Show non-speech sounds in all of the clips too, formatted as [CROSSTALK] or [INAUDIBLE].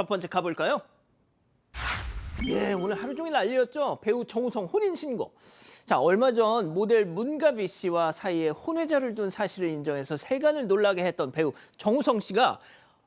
첫 번째 가볼까요? 예, 오늘 하루 종일 난리였죠. 배우 정우성 혼인 신고. 자, 얼마 전 모델 문가비 씨와 사이에 혼외자를 둔 사실을 인정해서 세간을 놀라게 했던 배우 정우성 씨가 아,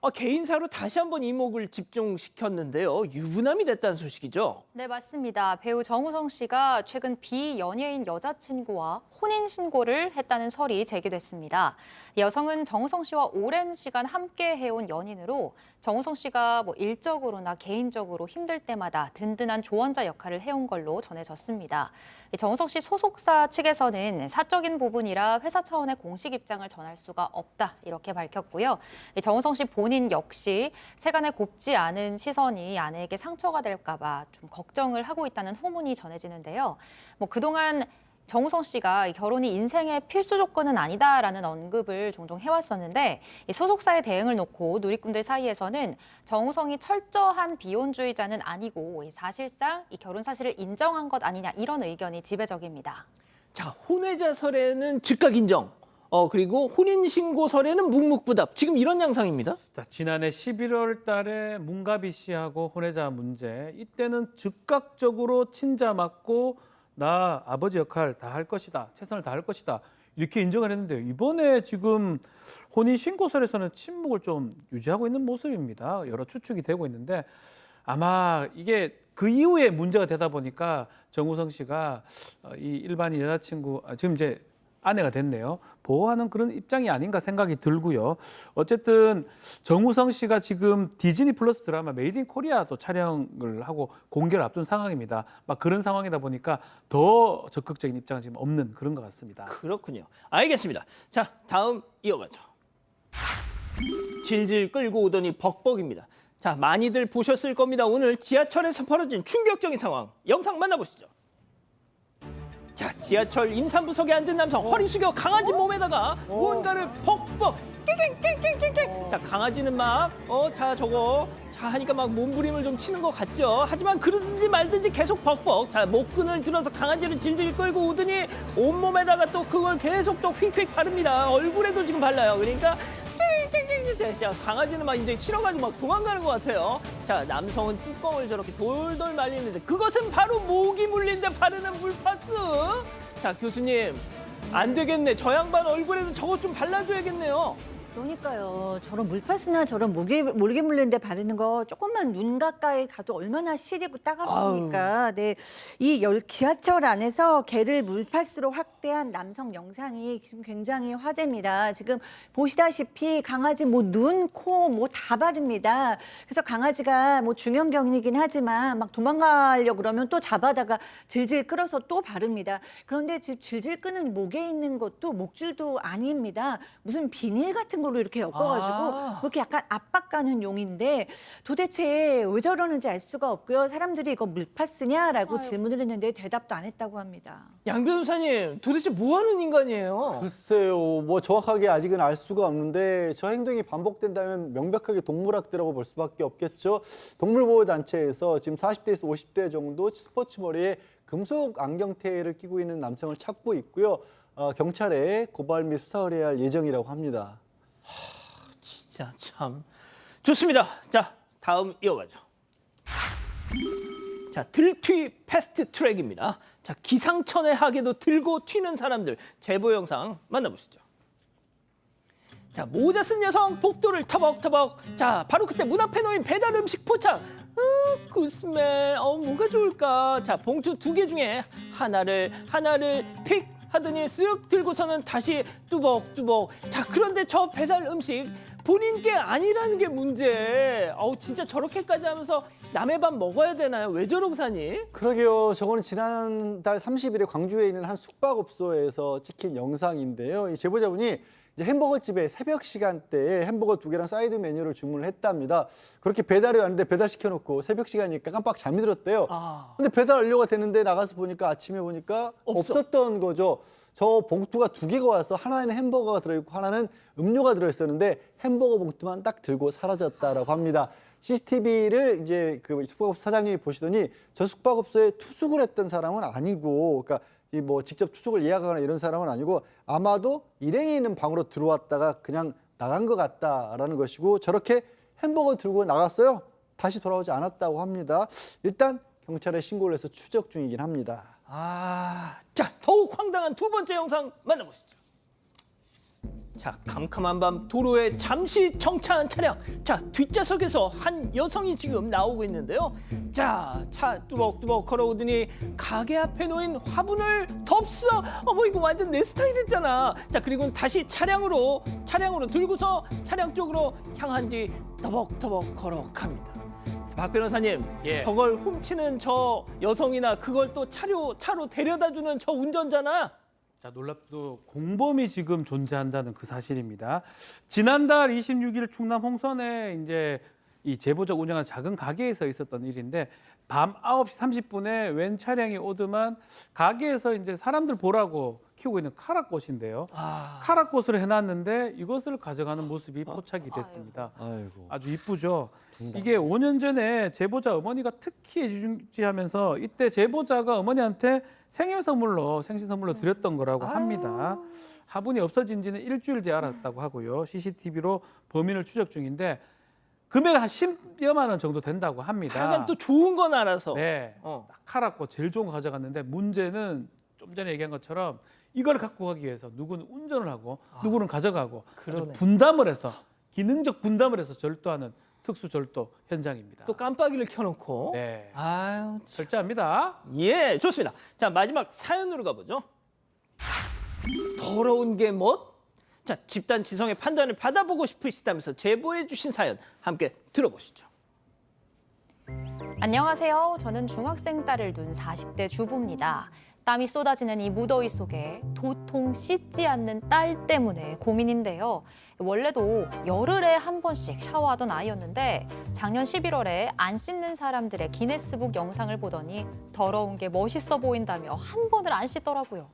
개인사로 다시 한번 이목을 집중시켰는데요. 유부남이 됐다는 소식이죠. 네, 맞습니다. 배우 정우성 씨가 최근 비연예인 여자친구와 혼인 신고를 했다는 설이 제기됐습니다. 여성은 정우성 씨와 오랜 시간 함께 해온 연인으로 정우성 씨가 뭐 일적으로나 개인적으로 힘들 때마다 든든한 조언자 역할을 해온 걸로 전해졌습니다. 이 정우성 씨 소속사 측에서는 사적인 부분이라 회사 차원의 공식 입장을 전할 수가 없다 이렇게 밝혔고요. 이 정우성 씨 본인 역시 세간에 곱지 않은 시선이 아내에게 상처가 될까 봐 좀 걱정을 하고 있다는 후문이 전해지는데요. 뭐 그동안 정우성 씨가 이 결혼이 인생의 필수 조건은 아니다라는 언급을 종종 해왔었는데 이 소속사의 대응을 놓고 누리꾼들 사이에서는 정우성이 철저한 비혼주의자는 아니고 이 사실상 이 결혼 사실을 인정한 것 아니냐 이런 의견이 지배적입니다. 자, 혼외자 설에는 즉각 인정. 어, 그리고 혼인 신고 설에는 묵묵부답. 지금 이런 양상입니다. 자, 지난해 11월 달에 문가비 씨하고 혼외자 문제 이때는 즉각적으로 친자 맞고 나 아버지 역할 다 할 것이다. 최선을 다할 것이다. 이렇게 인정을 했는데요. 이번에 지금 혼인 신고설에서는 침묵을 좀 유지하고 있는 모습입니다. 여러 추측이 되고 있는데 아마 이게 그 이후에 문제가 되다 보니까 정우성 씨가 어, 이 일반인 여자친구 아, 지금 이제 아내가 됐네요. 보호하는 그런 입장이 아닌가 생각이 들고요. 어쨌든 정우성 씨가 지금 디즈니 플러스 드라마 메이드 인 코리아도 촬영을 하고 공개를 앞둔 상황입니다. 막 그런 상황이다 보니까 더 적극적인 입장은 지금 없는 그런 것 같습니다. 그렇군요. 알겠습니다. 자, 다음 이어가죠. 질질 끌고 오더니 벅벅입니다. 자, 많이들 보셨을 겁니다. 오늘 지하철에서 벌어진 충격적인 상황. 영상 만나보시죠. 자, 지하철 임산부석에 앉은 남성 허리 숙여 강아지 몸에다가 뭔가를 벅벅 낑낑낑낑낑. 자, 강아지는 막 어, 자 저거 자 하니까 막 몸부림을 좀 치는 것 같죠. 하지만 그러든지 말든지 계속 벅벅. 자, 목끈을 들어서 강아지를 질질 끌고 오더니 온몸에다가 또 그걸 계속 또 휙휙 바릅니다. 얼굴에도 지금 발라요. 그러니까 자, 자, 강아지는 막 이제 싫어가지고 막 도망가는 것 같아요. 자, 남성은 뚜껑을 저렇게 돌돌 말리는데 그것은 바로 모기 물린 데 바르는 물파스. 자, 교수님. 안 되겠네. 저 양반 얼굴에도 저것 좀 발라줘야겠네요. 그러니까요. 저런 물파스나 저런 모기, 모기 물리는데 바르는 거 조금만 눈 가까이 가도 얼마나 시리고 따갑습니까. 네. 이 열, 지하철 안에서 개를 물파스로 확대한 남성 영상이 지금 굉장히 화제입니다. 지금 보시다시피 강아지 뭐 눈, 코 뭐 다 바릅니다. 그래서 강아지가 뭐 중형견이긴 하지만 막 도망가려고 그러면 또 잡아다가 질질 끌어서 또 바릅니다. 그런데 지금 질질 끄는 목에 있는 것도 목줄도 아닙니다. 무슨 비닐 같은 걸로 이렇게 엮어가지고 아. 그렇게 약간 압박가는 용인데 도대체 왜 저러는지 알 수가 없고요. 사람들이 이거 물파스냐라고. 질문을 했는데 대답도 안 했다고 합니다. 양 변호사님, 도대체 뭐 하는 인간이에요? 글쎄요, 뭐 정확하게 아직은 알 수가 없는데 저 행동이 반복된다면 명백하게 동물학대라고 볼 수밖에 없겠죠. 동물보호단체에서 지금 40대에서 50대 정도 스포츠 머리에 금속 안경테를 끼고 있는 남성을 찾고 있고요. 어, 경찰에 고발 및 수사 의뢰할 예정이라고 합니다. 진짜 참 좋습니다. 자 다음 이어가죠. 자 들튀 패스트 트랙입니다. 자 기상천외 하게도 들고 튀는 사람들 제보 영상 만나보시죠. 자 모자 쓴 여성 복도를 터벅터벅. 자 바로 그때 문 앞에 놓인 배달 음식 포착. 어, 굿스멜. 어 뭐가 좋을까? 자 봉투 두 개 중에 하나를 하나를 픽 하더니 쓱 들고서는 다시 뚜벅뚜벅. 자 그런데 저 배달 음식 본인 게 아니라는 게 문제. 어우 진짜 저렇게까지 하면서 남의 밥 먹어야 되나요? 왜 저러고 사니? 그러게요. 저거는 지난달 30일에 광주에 있는 한 숙박업소에서 찍힌 영상인데요. 이 제보자분이 이제 햄버거 집에 새벽 시간대에 햄버거 두 개랑 사이드 메뉴를 주문을 했답니다. 그렇게 배달이 왔는데 배달 시켜놓고 새벽 시간이니까 깜빡 잠이 들었대요. 아. 근데 배달 완료가 됐는데 나가서 보니까 아침에 보니까 없어. 없었던 거죠. 저 봉투가 두 개가 와서 하나에는 햄버거가 들어있고 하나는 음료가 들어있었는데 햄버거 봉투만 딱 들고 사라졌다라고 합니다. CCTV를 이제 그 숙박업 사장님이 보시더니 저 숙박업소에 투숙을 했던 사람은 아니고, 그러니까 이 뭐 직접 투숙을 예약하거나 이런 사람은 아니고 아마도 일행이 있는 방으로 들어왔다가 그냥 나간 것 같다라는 것이고 저렇게 햄버거 들고 나갔어요. 다시 돌아오지 않았다고 합니다. 일단 경찰에 신고를 해서 추적 중이긴 합니다. 아, 자 더욱 황당한 두 번째 영상 만나보시죠. 자 캄캄한 밤 도로에 잠시 정차한 차량. 자 뒷좌석에서 한 여성이 지금 나오고 있는데요. 자 차 뚜벅뚜벅 걸어오더니 가게 앞에 놓인 화분을 덥써. 어머 이거 완전 내 스타일이잖아. 자 그리고 다시 차량으로 차량으로 들고서 차량 쪽으로 향한 뒤 더벅더벅 걸어갑니다. 자, 박 변호사님, 예. 저걸 훔치는 저 여성이나 그걸 또 차로 차로 데려다주는 저 운전자나 자, 놀랍도 공범이 지금 존재한다는 그 사실입니다. 지난달 26일 충남 홍선에 이제 이 제보자 운영한 작은 가게에서 있었던 일인데 밤 9시 30분에 웬 차량이 오더만 가게에서 이제 사람들 보라고 키우고 있는 카라꽃인데요. 아, 카라꽃을 해놨는데 이것을 가져가는 모습이 포착이 됐습니다. 아이고. 아주 이쁘죠. 이게 5년 전에 제보자 어머니가 특히 애지중지하면서 이때 제보자가 어머니한테 생일 선물로 생신 선물로 드렸던 거라고 합니다. 화분이 없어진 지는 일주일 뒤에 알았다고 하고요. CCTV로 범인을 추적 중인데 금액 한 10여만 원 정도 된다고 합니다. 하여간 또 좋은 건 알아서. 네. 어. 카라꽃 제일 좋은 거 가져갔는데 문제는 좀 전에 얘기한 것처럼 이걸 갖고 가기 위해서 누구는 운전을 하고 누구는 가져가고 그러네. 분담을 해서 기능적 분담을 해서 절도하는 특수 절도 현장입니다. 또 깜빡이를 켜놓고. 네. 아유, 참. 철저합니다. 예, 좋습니다. 자 마지막 사연으로 가보죠. 더러운 게 뭐? 자 집단 지성의 판단을 받아보고 싶으시다면서 제보해 주신 사연 함께 들어보시죠. 안녕하세요. 저는 중학생 딸을 둔 40대 주부입니다. 땀이 쏟아지는 이 무더위 속에 도통 씻지 않는 딸 때문에 고민인데요. 원래도 열흘에 한 번씩 샤워하던 아이였는데 작년 11월에 안 씻는 사람들의 기네스북 영상을 보더니 더러운 게 멋있어 보인다며 한 번을 안 씻더라고요.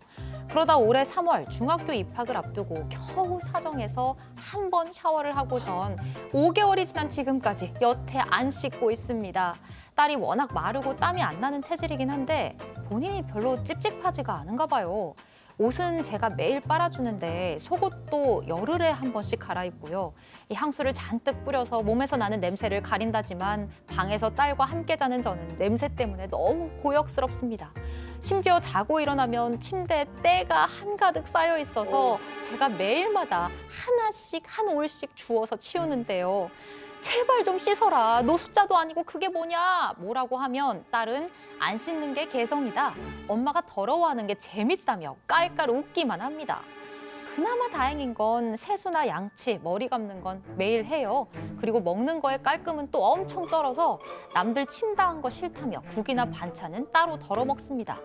그러다 올해 3월 중학교 입학을 앞두고 겨우 사정해서 한 번 샤워를 하고선 5개월이 지난 지금까지 여태 안 씻고 있습니다. 딸이 워낙 마르고 땀이 안 나는 체질이긴 한데 본인이 별로 찝찝하지가 않은가 봐요. 옷은 제가 매일 빨아주는데 속옷도 열흘에 한 번씩 갈아입고요. 이 향수를 잔뜩 뿌려서 몸에서 나는 냄새를 가린다지만 방에서 딸과 함께 자는 저는 냄새 때문에 너무 고역스럽습니다. 심지어 자고 일어나면 침대에 때가 한가득 쌓여 있어서 제가 매일마다 하나씩 한 올씩 주워서 치우는데요. 제발 좀 씻어라. 너 숫자도 아니고 그게 뭐냐? 뭐라고 하면 딸은 안 씻는 게 개성이다. 엄마가 더러워하는 게 재밌다며 깔깔 웃기만 합니다. 그나마 다행인 건 세수나 양치, 머리 감는 건 매일 해요. 그리고 먹는 거에 깔끔은 또 엄청 떨어서 남들 침다한 거 싫다며 국이나 반찬은 따로 덜어 먹습니다.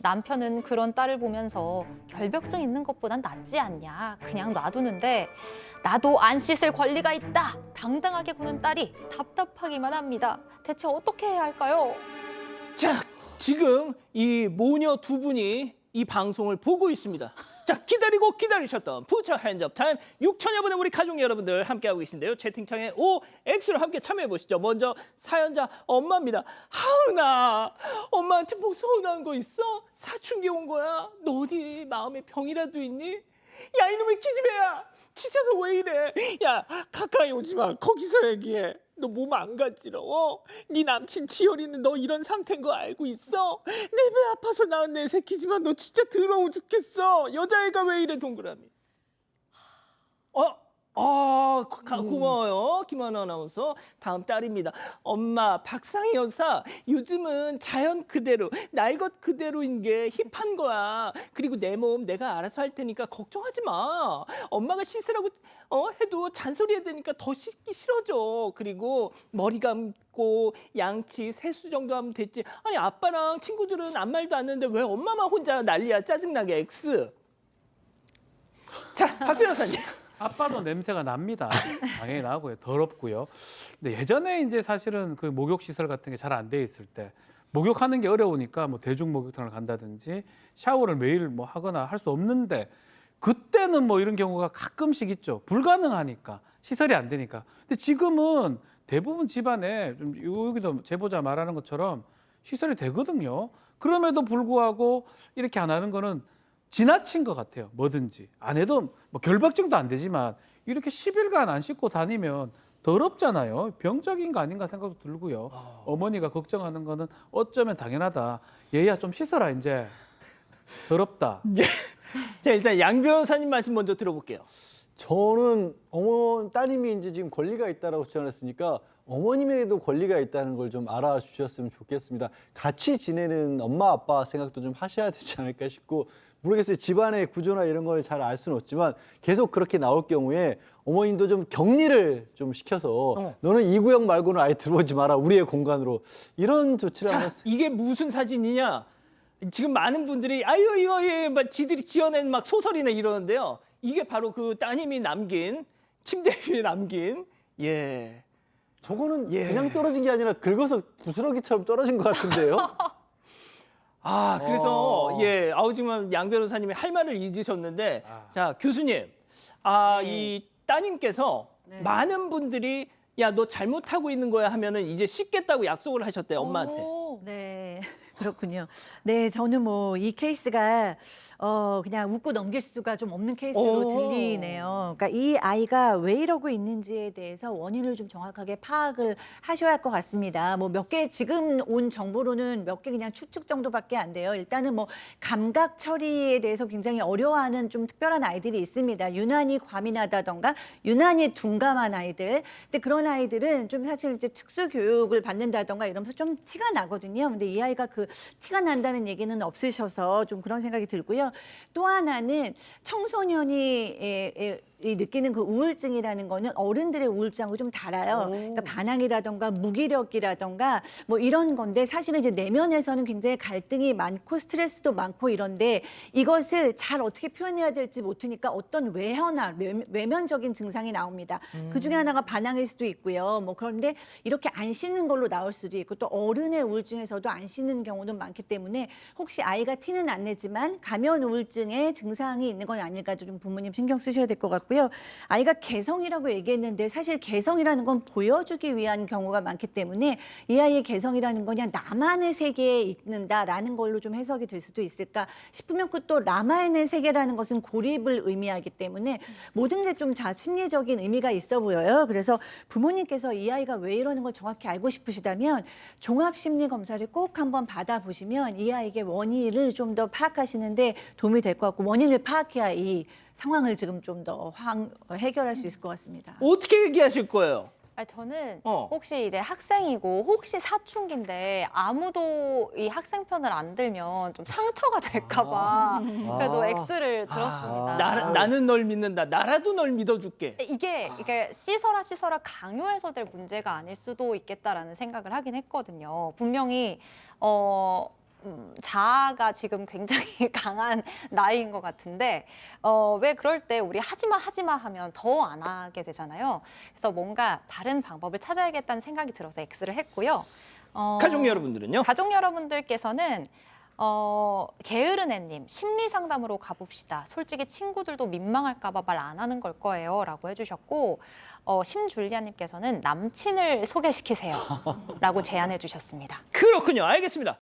남편은 그런 딸을 보면서 결벽증 있는 것보단 낫지 않냐. 그냥 놔두는데 나도 안 씻을 권리가 있다. 당당하게 구는 딸이 답답하기만 합니다. 대체 어떻게 해야 할까요? 자 지금 이 모녀 두 분이 이 방송을 보고 있습니다. 자 기다리고 기다리셨던 부처 핸즈업 타임 6천여 분의 우리 가족 여러분들 함께하고 계신데요. 채팅창에 O, X로 함께 참여해 보시죠. 먼저 사연자 엄마입니다. 하은아 엄마한테 뭐 서운한 거 있어? 사춘기 온 거야? 너 어디 마음에 병이라도 있니? 야 이놈의 기집애야 진짜 너 왜 이래 야 가까이 오지 마 거기서 얘기해 너 몸 안 간지러워? 네 남친 지열이는 너 이런 상태인 거 알고 있어? 내 배 아파서 낳은 내 새끼지만 너 진짜 더러워 죽겠어. 여자애가 왜 이래 동그라미? 어? 아, 가- 고마워요. 김하나 아나운서. 다음 딸입니다. 엄마, 박상희 여사. 요즘은 자연 그대로, 날 것 그대로인 게 힙한 거야. 그리고 내 몸 내가 알아서 할 테니까 걱정하지 마. 엄마가 씻으라고 어, 해도 잔소리 해야 되니까 더 씻기 싫어져. 그리고 머리 감고 양치, 세수 정도 하면 됐지. 아니, 아빠랑 친구들은 아무 말도 안 했는데 왜 엄마만 혼자 난리야. 짜증나게 X. 자, 박 [LAUGHS] 변호사님. 아빠도 냄새가 납니다. 당연히 나고요. 더럽고요. 근데 예전에 이제 사실은 그 목욕 시설 같은 게 잘 안 돼 있을 때 목욕하는 게 어려우니까 뭐 대중 목욕탕을 간다든지 샤워를 매일 뭐 하거나 할 수 없는데 그때는 뭐 이런 경우가 가끔씩 있죠. 불가능하니까 시설이 안 되니까. 근데 지금은 대부분 집안에 좀 여기도 제보자 말하는 것처럼 시설이 되거든요. 그럼에도 불구하고 이렇게 안 하는 거는 지나친 것 같아요. 뭐든지 안 해도 뭐 결박증도 안 되지만 이렇게 10일간 안 씻고 다니면 더럽잖아요. 병적인 거 아닌가 생각도 들고요. 어머니가 걱정하는 거는 어쩌면 당연하다. 얘야 좀 씻어라 이제. 더럽다. [LAUGHS] 자 일단 양 변호사님 말씀 먼저 들어볼게요. 저는 어머 따님이 이제 지금 권리가 있다라고 주장했으니까 어머님에게도 권리가 있다는 걸 좀 알아주셨으면 좋겠습니다. 같이 지내는 엄마 아빠 생각도 좀 하셔야 되지 않을까 싶고 모르겠어요. 집안의 구조나 이런 걸 잘 알 수는 없지만 계속 그렇게 나올 경우에 어머님도 좀 격리를 좀 시켜서 어. 너는 이 구역 말고는 아예 들어오지 마라 우리의 공간으로 이런 조치를 자 하면 이게 무슨 사진이냐? 지금 많은 분들이 아유 이거 예, 막 지들이 지어낸 막 소설이나 이러는데요. 이게 바로 그 따님이 남긴 침대 위에 남긴 예. 저거는 예. 그냥 떨어진 게 아니라 긁어서 부스러기처럼 떨어진 것 같은데요. [LAUGHS] 아 그래서 어. 예 아우 지금 양 변호사님이 할 말을 잊으셨는데 아. 자 교수님 아 네. 이 따님께서 네. 많은 분들이 야 너 잘못하고 있는 거야 하면은 이제 씻겠다고 약속을 하셨대요 엄마한테. 오. 네. 그렇군요. 네, 저는 뭐 이 케이스가 어 그냥 웃고 넘길 수가 좀 없는 케이스로 오. 들리네요. 그러니까 이 아이가 왜 이러고 있는지에 대해서 원인을 좀 정확하게 파악을 하셔야 할 것 같습니다. 뭐 몇 개 지금 온 정보로는 몇 개 그냥 추측 정도밖에 안 돼요. 일단은 뭐 감각 처리에 대해서 굉장히 어려워하는 좀 특별한 아이들이 있습니다. 유난히 과민하다던가 유난히 둔감한 아이들. 근데 그런 아이들은 좀 사실 이제 특수 교육을 받는다던가 이러면서 좀 티가 나거든요. 근데 이 아이가 그 티가 난다는 얘기는 없으셔서 좀 그런 생각이 들고요. 또 하나는 청소년이 에, 에, 이 느끼는 그 우울증이라는 거는 어른들의 우울증하고 좀 달라요. 그러니까 반항이라던가 무기력이라던가 뭐 이런 건데 사실은 이제 내면에서는 굉장히 갈등이 많고 스트레스도 많고 이런데 이것을 잘 어떻게 표현해야 될지 못하니까 어떤 외현화, 외- 외면적인 증상이 나옵니다. 그 중에 하나가 반항일 수도 있고요. 뭐 그런데 이렇게 안 씻는 걸로 나올 수도 있고 또 어른의 우울증에서도 안 씻는 경우도 많기 때문에 혹시 아이가 티는 안 내지만 가면 우울증의 증상이 있는 건 아닐까 좀 부모님 신경 쓰셔야 될 것 같고 요. 아이가 개성이라고 얘기했는데 사실 개성이라는 건 보여주기 위한 경우가 많기 때문에 이 아이의 개성이라는 건 그냥 나만의 세계에 있는다라는 걸로 좀 해석이 될 수도 있을까 싶으면 그또 라마인의 세계라는 것은 고립을 의미하기 때문에 모든 게 좀 다 심리적인 의미가 있어 보여요. 그래서 부모님께서 이 아이가 왜 이러는 걸 정확히 알고 싶으시다면 종합 심리 검사를 꼭 한번 받아 보시면 이 아이의 원인을 좀 더 파악하시는데 도움이 될 것 같고 원인을 파악해야 이 상황을 지금 좀 더 해결할 수 있을 것 같습니다. 어떻게 얘기하실 거예요? 아니, 저는 어. 혹시 이제 학생이고 혹시 사춘기인데 아무도 이 학생 편을 안 들면 좀 상처가 될까봐 그래도 아. X를 들었습니다. 아. 나, 나는 널 믿는다. 나라도 널 믿어줄게. 이게 이게 씻어라 씻어라 강요해서 될 문제가 아닐 수도 있겠다라는 생각을 하긴 했거든요. 분명히 어. 음, 자아가 지금 굉장히 [LAUGHS] 강한 나이인 것 같은데 어, 왜 그럴 때 우리 하지마 하지마 하면 더 안 하게 되잖아요. 그래서 뭔가 다른 방법을 찾아야겠다는 생각이 들어서 X를 했고요. 어, 가족 여러분들은요? 가족 여러분들께서는 어, 게으른 애님 심리 상담으로 가봅시다. 솔직히 친구들도 민망할까봐 말 안 하는 걸 거예요.라고 해주셨고 어, 심줄리아님께서는 남친을 소개시키세요.라고 제안해주셨습니다. 그렇군요. 알겠습니다.